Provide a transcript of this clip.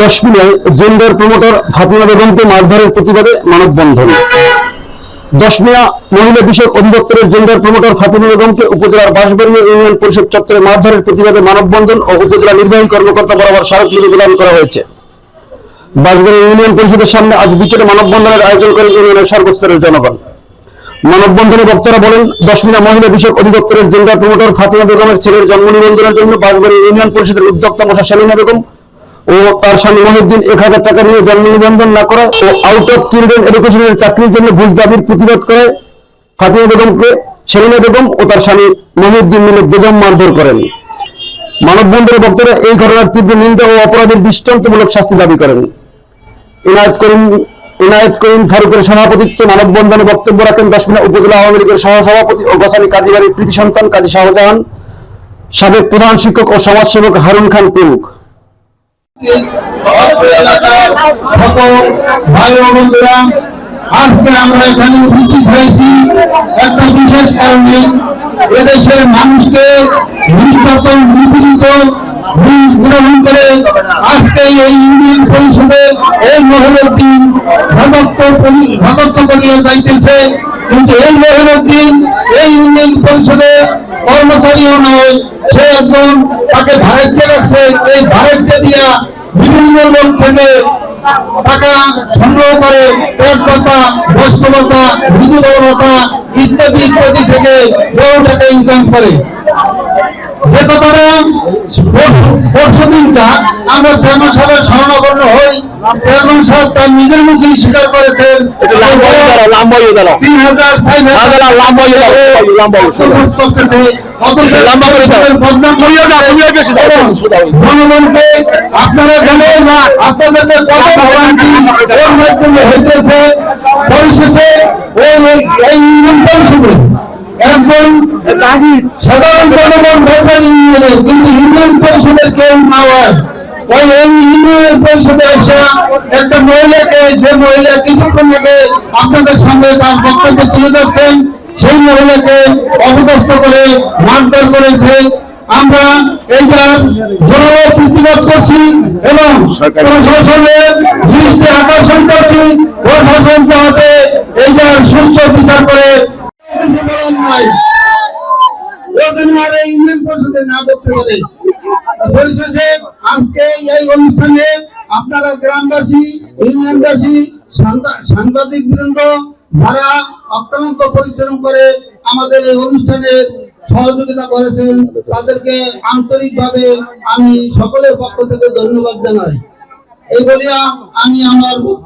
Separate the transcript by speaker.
Speaker 1: দশমিনায় gender promoter Fatima বেগমকে মারধরের প্রতিবাদে মানববন্ধন। দশমিনা মহিলা বিষয়ক অধিদপ্তরের জেন্ডার প্রমোটার ফাতিমা বেগমকে উপজেলার বাঁশবাড়ি ইউনিয়ন পরিষদ চত্বরে মারধরের প্রতিবাদে মানববন্ধন ও উপজেলা নির্বাহী কর্মকর্তা বরাবর স্মারকলিপি প্রদান করা হয়েছে। বাঁশবাড়ি ইউনিয়ন পরিষদের সামনে আজ বিকেলে মানববন্ধনের আয়োজন করে ইউনিয়নের সর্বস্তরের জনগণ। মানববন্ধনে বক্তারা বলেন দশমিনা মহিলা বিষয়ক অধিদপ্তরের জেন্ডার প্রমোটার ফাতিমা বেগমের ছেলের জন্ম নিবন্ধনের জন্য বাঁশবাড়ি ইউনিয়ন পরিষদের উদ্যোক্তা মশা সেলিনা বেগম ও তার স্বামী মহিউদ্দিন এক হাজার টাকা নিয়ে জন্ম নিবন্ধন না করা ও আউট অফ চিলড্রেন এডুকেশনের চাকরির জন্য ঘুষ দাবির প্রতিবাদ করে ফাতিমা বেগমকে সেলিনা বেগম ও তার স্বামী মহিউদ্দিন মিলে বেগম মারধর করেন। মানববন্ধনের বক্তারা এই ঘটনার তীব্র নিন্দা ও অপরাধের দৃষ্টান্তমূলক শাস্তি দাবি করেন। ইনায়ত করিম ইনায়ত করিম ফারুকের সভাপতিত্বে মানববন্ধনে বক্তব্য রাখেন দশমিনা উপজেলা আওয়ামী লীগের সহসভাপতি ও গোসানি কাজীবাড়ির কৃতি সন্তান কাজী শাহজাহান, সাবেক প্রধান শিক্ষক ও সমাজসেবক হারুন খান প্রমুখ
Speaker 2: আজকে আমরা এখানে উপস্থিত হয়েছি। একটা বিশেষ কারণে এদেশের মানুষকে নির্যাতন নিপীড়িত গ্রহণ করে আজকে এই ইউনিয়ন পরিষদে এই রাজত্ব পরি- রাজত্ব করিয়া যাইতেছে কিন্তু এই মহলুদ্দিন এই ইউনিয়ন পরিষদে কর্মচারীও নয়, সে একজন তাকে ভারতকে রাখছে, এই ভারতকে দিয়া বিভিন্ন লোক থেকে টাকা সংগ্রহ করে পেট ভাতা বস্ত্র ভাতা ইত্যাদি ইত্যাদি থেকে বহু টাকা ইনকাম করে। যে কথাটা পরশু দিনটা আমরা চেয়ারম্যান সাহেবের স্মরণাপন্ন হই চেয়ারম্যান সাহেব তার নিজের মুখেই স্বীকার করেছেন। তিন হাজার আপনারা জানেন না হইতেছে। পরিশেষে একজন সাধারণ জনগণ কিন্তু ইউনিয়ন পরিষদের কেউ না হয়। ওই ইউনিয়ন পরিষদে এসে একটা মহিলাকে যে মহিলা কিছুক্ষণ আগে আপনাদের সামনে তার বক্তব্য তুলে ধরছেন সেই মহিলাকে অপদস্থ করে মারধর করেছে। আমরা এইটার জোরালো প্রতিবাদ করছি এবং প্রশাসনের দৃষ্টি আকর্ষণ করছি প্রশাসন যাতে এইটার সুস্থ বিচার করে। পরিশেষে আজকে এই অনুষ্ঠানে আপনারা গ্রামবাসী, ইউনিয়নবাসী সাংবাদিক বৃন্দ যারা অক্লান্ত পরিশ্রম করে আমাদের এই অনুষ্ঠানে সহযোগিতা করেছেন, তাদেরকে আন্তরিকভাবে আমি সকলের পক্ষ থেকে ধন্যবাদ জানাই। এই বলিয়া আমি আমার